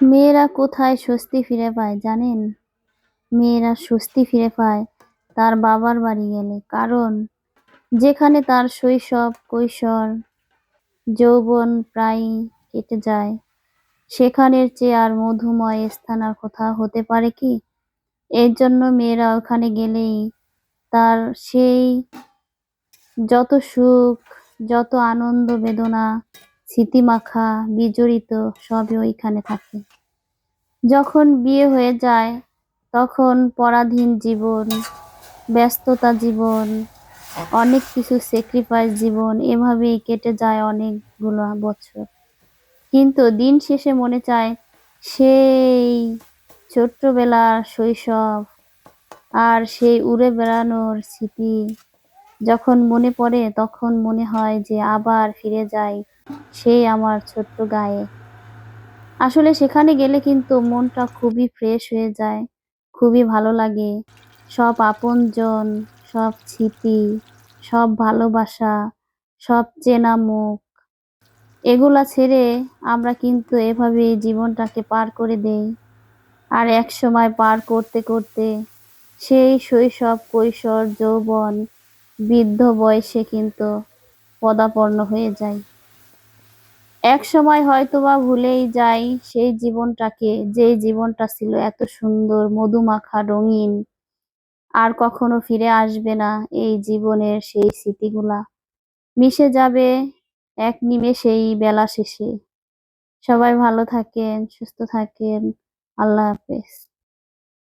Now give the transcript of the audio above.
মেয়েরা কোথায় স্বস্তি ফিরে পায় জানেন? মেয়েরা স্বস্তি ফিরে পায় তার বাবার বাড়ি গেলে। কারণ যেখানে তার শৈশব, কৈশোর, যৌবন প্রায় কেটে যায়, সেখানের চেয়ে আর মধুময় স্থান আর কোথাও হতে পারে কি? এর জন্য মেয়েরা ওখানে গেলেই তার সেই যত সুখ, যত আনন্দ বেদনা স্মৃতিমাখা বিজড়িত সবই ওইখানে থাকে। যখন বিয়ে হয়ে যায়, তখন পরাধীন জীবন, ব্যস্ততা জীবন, অনেক কিছু স্যাক্রিফাইস জীবন, এভাবেই কেটে যায় অনেকগুলো বছর। কিন্তু দিন শেষে মনে চায়, সেই ছোট্টবেলার শৈশব আর সেই উড়ে বেড়ানোর স্মৃতি যখন মনে পড়ে, তখন মনে হয় যে আবার ফিরে যাই সেই আমার ছোট্ট গায়ে। আসলে সেখানে গেলে কিন্তু মনটা খুবই ফ্রেশ হয়ে যায়, খুবই ভালো লাগে। সব আপনজন, সব স্মৃতি, সব ভালোবাসা, সব চেনা মুখ, এগুলা ছেড়ে আমরা কিন্তু এভাবে জীবনটাকে পার করে দেই। আর এক সময় পার করতে করতে সেই শৈশব, কৈশোর, যৌবন বৃদ্ধ বয়সে কিন্তু পদাপন্ন হয়ে যায়। এক সময় হয়তোবা ভুলেই যাই সেই জীবনটাকে যে জীবনটা ছিল এত সুন্দর, মধুমাখা, রঙিন, আর কখনো ফিরে আসবে না এই জীবনের সেই স্মৃতিগুলা। মিশে যাবে এক নিমেষেই বেলা শেষে। সবাই ভালো থাকেন, সুস্থ থাকেন। আল্লাহ হাফেজ।